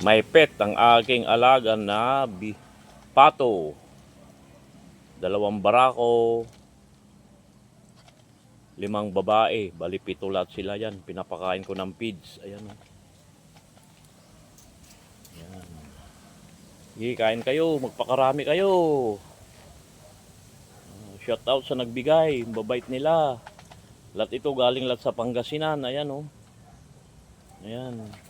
May pet ang aking alaga na pato. Dalawang barako. Limang babae. Bali pito lahat sila yan. Pinapakain ko ng feeds. Ayan o. Ayan. Sige, kain kayo. Magpakarami kayo. Shout out sa nagbigay. Babait nila. Lahat ito galing lahat sa Pangasinan. Ayan o. Ayan.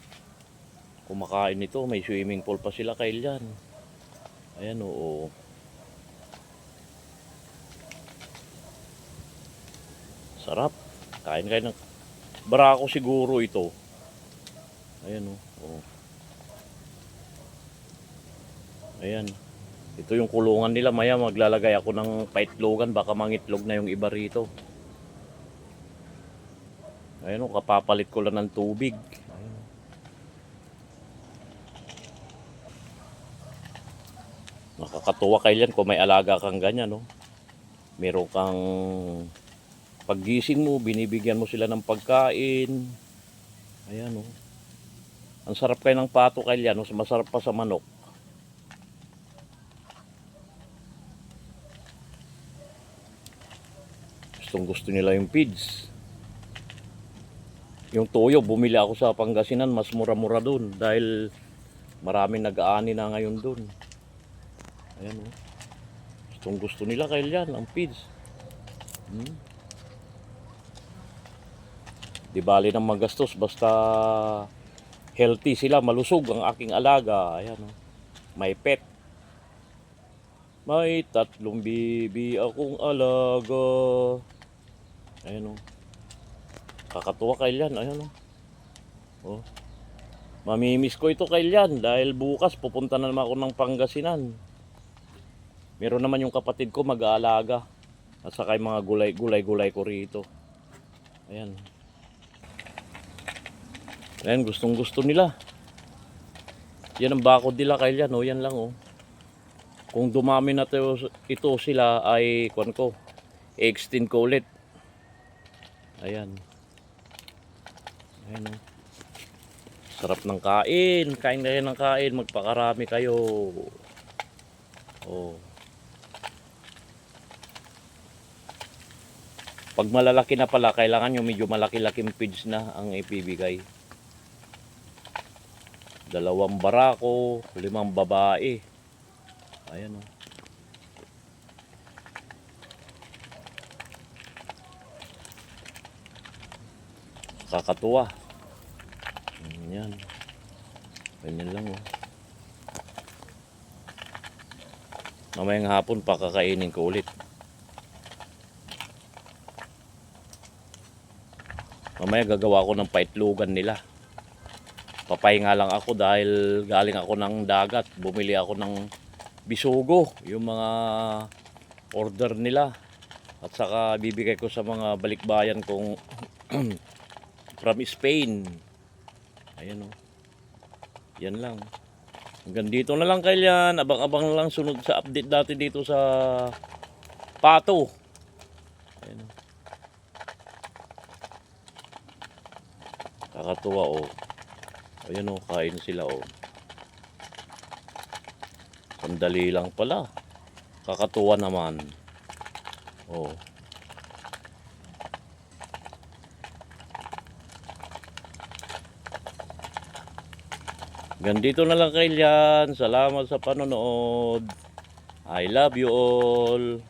Kumakain nito. May swimming pool pa sila kail yan. Ayan oo. Sarap. Kain kain ng barako siguro ito. Ayan. Oh. Ayan. Ito yung kulungan nila. Maya maglalagay ako ng paitlogan. Baka mangitlog na yung iba rito. Ayan o. Kapapalit ko lang ng tubig. Ayan. o. Nakakatuwa kailan kung may alaga kang ganyan, no? Meron kang paggising mo, binibigyan mo sila ng pagkain. Ayan, no? Ang sarap kayo ng pato kailan, no? Masarap pa sa manok. Gustong gusto nila yung feeds. Yung toyo, bumili ako sa Pangasinan, mas mura-mura dun dahil maraming nag-aani na ngayon dun. Ayan o. Gustong gusto nila kail yan, ang feeds. Hmm? Di bali ng magastos, basta healthy sila, malusog ang aking alaga. Ayan o. May pet. May tatlong bibi akong alaga. Ayan o. Kakatuwa kail yan. Ayan o. Oh. Mamimiss ko ito kail yan dahil bukas pupunta na naman ako ng Pangasinan. Meron naman yung kapatid ko mag-aalaga. At saka yung mga gulay, gulay-gulay ko rito. Ayan. Ayan, gustong gusto nila. Yan ang bakod nila kaya yan, oh. Yan lang, oh. Kung dumami na to, ito sila ay, kuwan ko, extend ko ulit. Ayan. Ayan, oh. Sarap ng kain. Kain kayo ng kain. Magpakarami kayo. Oh. Pag malalaki na pala, kailangan yung medyo malaki-laking feeds na ang ipibigay. Dalawang barako, limang babae. Ayan o. Kakatuwa. Yan. Ganyan lang o. Mamayang hapon pakakainin ko ulit. Mamaya gagawa ko ng paitlugan nila. Papahinga lang ako dahil galing ako ng dagat. Bumili ako ng bisugo, yung mga order nila. At saka bibigay ko sa mga balikbayan kong from Spain. Ayan o. Yan lang. Hanggang dito na lang kailan. Abang-abang lang sunod sa update dati dito sa Pato. Ayan o. Kakatuwa o. Ayan o, kain sila o. Sandali lang pala. Kakatuwa naman. O. Gandito na lang kailan. Salamat sa panonood. I love you all.